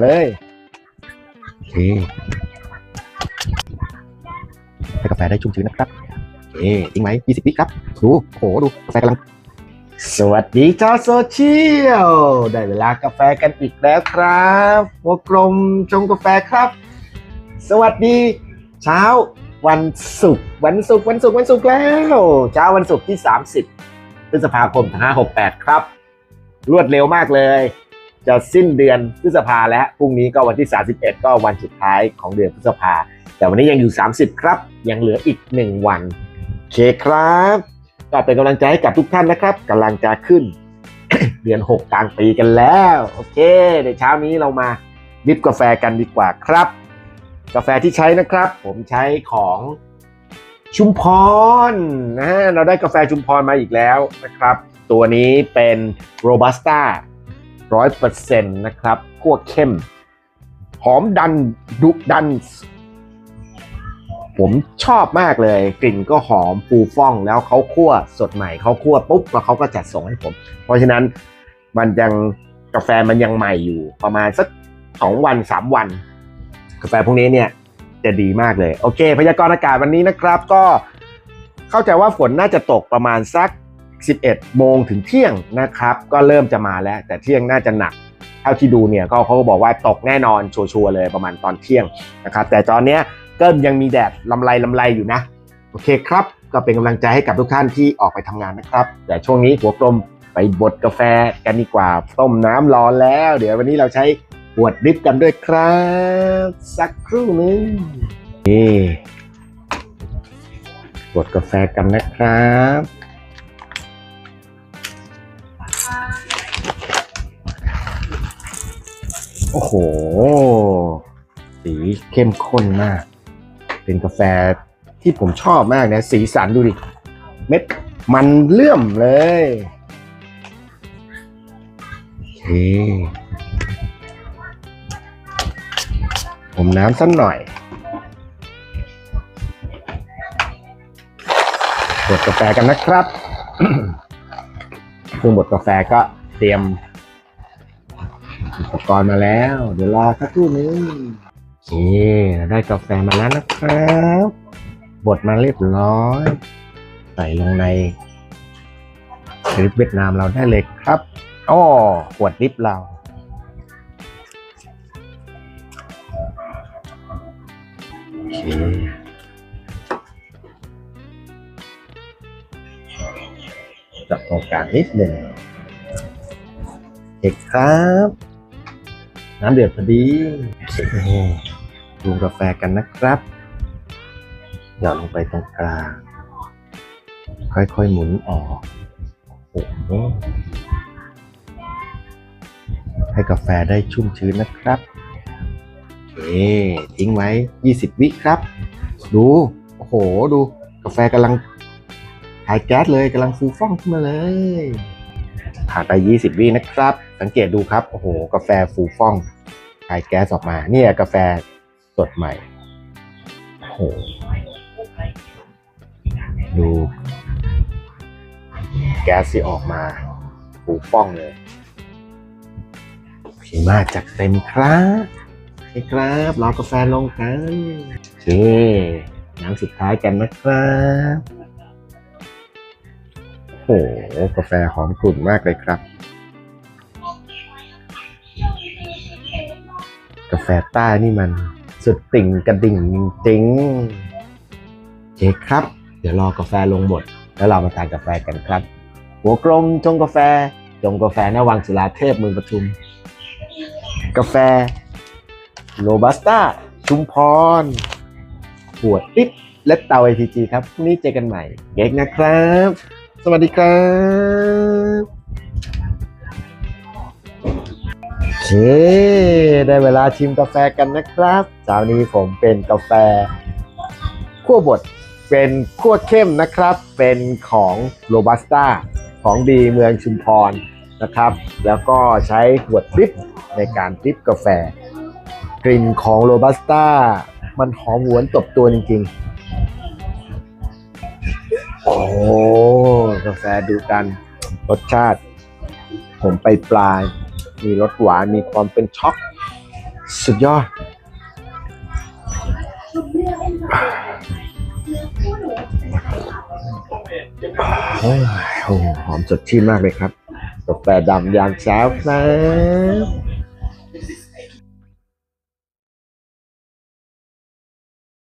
เลยโอเคให้กาแฟได้ชุ่มชื้นนะครับโอเคทิ้งไหม20วิครับดูโอ้โหดูกาแฟกำลัง สวัสดีชาวโซเชียล ได้เวลากาแฟกันอีกแล้วครับหัวกลมชงกาแฟครับ สวัสดี เช้าวันศุกร์วันศุกร์วันศุกร์วันศุกร์แล้วเช้าวันศุกร์ที่ 30พฤษภาคม2568 ครับ รวดเร็วมากเลย จะสิ้นเดือนพฤษภาแล้วพรุ่งนี้ก็วันที่ 31 ก็วันสุดท้ายของเดือนพฤษภา แต่วันนี้ยังอยู่ 30 ครับ ยังเหลืออีก 1 วันโอเคครับ ก็เป็นกำลังใจให้กับทุกท่านนะครับกำลังจะขึ้น เดือน 6 กลางปีกันแล้ว โอเคในเช้านี้เรามาดิบกาแฟกันดีกว่าครับ กาแฟที่ใช้นะครับ ผมใช้ของชุมพรนะเราได้กาแฟชุมพรมาอีกแล้วนะครับ ตัวนี้เป็นโรบัสต้า ร้อยเปอร์เซ็นต์นะครับคั่วเข้ม หอมดันดุดัน ผมชอบมากเลย กลิ่นก็หอมฟูฟ่องแล้วเขาคั่วสดใหม่เขาคั่วปุ๊บแล้วเขาก็จัดส่งให้ผม เพราะฉะนั้นมันยังกาแฟมันยังใหม่อยู่ประมาณสักสองวันสามวัน กาแฟพวกนี้เนี่ยจะดีมากเลย โอเค พยากรณ์อากาศวันนี้นะครับ ก็เข้าใจว่าฝนน่าจะตกประมาณสัก 11 โมงถึงเที่ยงนะครับ ก็เริ่มจะมาแล้ว แต่เที่ยงน่าจะหนัก เท่าที่ดูเนี่ยก็เขาก็บอกว่าตกแน่นอนชัวร์เลยประมาณตอนเที่ยงนะครับ แต่ตอนเนี้ยก็ยังมีแดดลำไรลำไรอยู่นะ โอเคครับ ก็เป็นกำลังใจให้กับทุกท่านที่ออกไปทำงานนะครับ แต่ช่วงนี้หัวกลมไปบดกาแฟกันดีกว่า ต้มน้ำร้อนแล้ว เดี๋ยววันนี้เราใช้ขวดดิฟกันด้วยครับ สักครู่นึงนี่บดกาแฟกันนะครับ อ้โห สีเข้มข้นมาก เป็นกาแฟที่ผมชอบมากนะ สีสันดูดิ เม็ดมันเลื่อมเลยเคผมน้ำสักหน่อยบดกาแฟกันนะครับเครื่องบดกาแฟก็เตรียม อุปกรณ์มาแล้ว เดี๋ยวรอสักครู่นึงโอเคเราได้กาแฟมาแล้วนะครับ บดมาเรียบร้อย ใส่ลงในดริปเวียดนามเราได้เลยครับอ้อขวดดริปเราโอเคจับตรงกลางนิดหนึ่งเอกครับ น้ำเดือดพอดีปรุงกาแฟกันนะครับ หยอดลงไปตรงกลาง ค่อยๆหมุนออกโอ้โหให้กาแฟได้ชุ่มชื้นนะครับโอเคทิ้งไว้ 20 วิครับ ดู โอ้โห ดู กาแฟกำลังหายแก๊สเลยกำลังฟูฟ่องขึ้นมาเลย ผ่านไป 20 วินะครับ สังเกตดูครับ โอ้โห กาแฟฟูฟ่องคายแก๊สออกมา เนี่ยกาแฟสดใหม่ โอ้โห ดู แก๊สที่ออกมาฟูฟ่องเลยโอเคมาจัดเต็มครับโอเคครับรอกาแฟลงกันโอเคน้ำสุดท้ายกันนะครับ โอ้โหกาแฟหอมกลุ่นมากเลยครับ กาแฟใต้นี่มัน สุดติ่งกระดิ่งจริงๆโอเคครับ เดี๋ยวรอกาแฟลงหมด แล้วเรามาทานกาแฟกันครับ หัวกลมจงกาแฟ จงกาแฟหน้าวังศิลาเทพเมืองปทุม กาแฟโรบัสต้าชุมพรขวดติ๊บและเตา ATG ครับพรุ่งนี้เจอกันใหม่ เก๊กนะครับ สวัสดีครับโอเคได้เวลาชิมกาแฟกันนะครับเช้านี้ผมเป็นกาแฟคั่วบดเป็นคั่วเข้มนะครับ เป็นของโรบัสต้าของดีเมืองชุมพรนะครับ แล้วก็ใช้ขวดดริปในการดริปกาแฟ กลิ่นของโรบัสต้ามันหอมหวนตบตัวจริงๆ โอ้กาแฟดูดันรสชาติ ผมไปปลาย มีรสหวานมีความเป็นช็อก สุดยอด โอ้ยโอ้โหหอมสดชื่นมากเลยครับ กาแฟดำยามเช้าครับ